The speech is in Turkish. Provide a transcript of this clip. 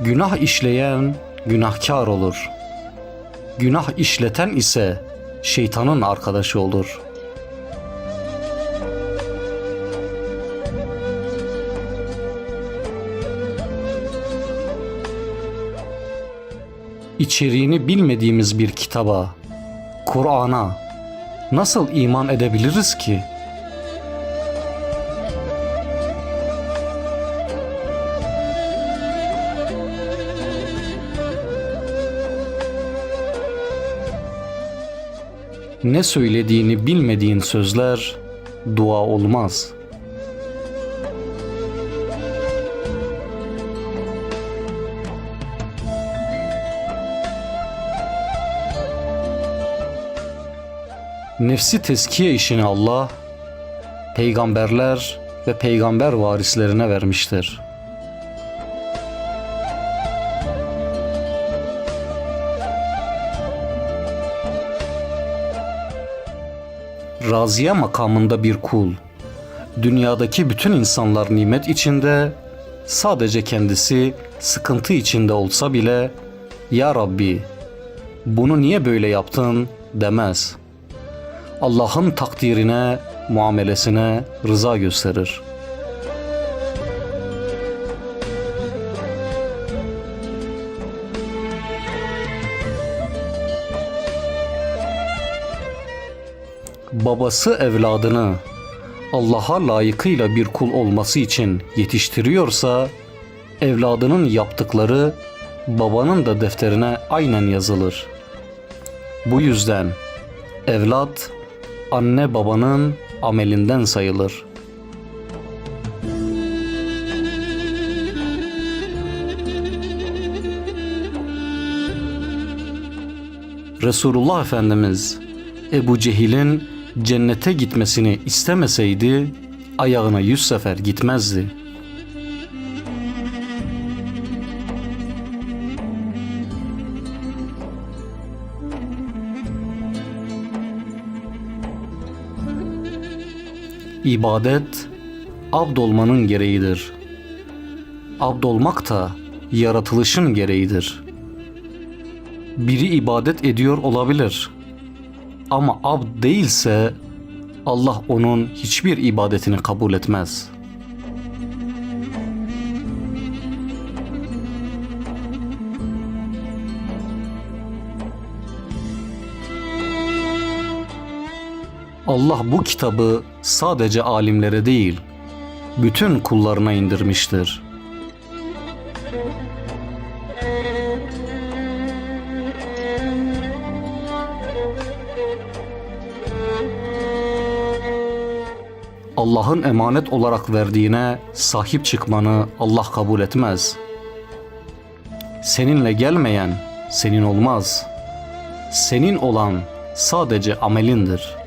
Günah işleyen günahkar olur. Günah işleten ise şeytanın arkadaşı olur. İçeriğini bilmediğimiz bir kitaba, Kur'an'a nasıl iman edebiliriz ki? Ne söylediğini bilmediğin sözler dua olmaz. Nefsi teskiye işini Allah peygamberler ve peygamber varislerine vermiştir. Raziye makamında bir kul, dünyadaki bütün insanlar nimet içinde, sadece kendisi sıkıntı içinde olsa bile, Ya Rabbi, bunu niye böyle yaptın demez. Allah'ın takdirine, muamelesine rıza gösterir. Babası evladını Allah'a layıkıyla bir kul olması için yetiştiriyorsa evladının yaptıkları babanın da defterine aynen yazılır. Bu yüzden evlat anne babanın amelinden sayılır. Resulullah Efendimiz Ebu Cehil'in cennete gitmesini istemeseydi ayağına yüz sefer gitmezdi. İbadet abd olmanın gereğidir. Abd olmak da yaratılışın gereğidir. Biri ibadet ediyor olabilir.'' Ama abd değilse Allah onun hiçbir ibadetini kabul etmez. Allah bu kitabı sadece alimlere değil, bütün kullarına indirmiştir. Allah'ın emanet olarak verdiğine sahip çıkmanı Allah kabul etmez. Seninle gelmeyen senin olmaz. Senin olan sadece amelindir.''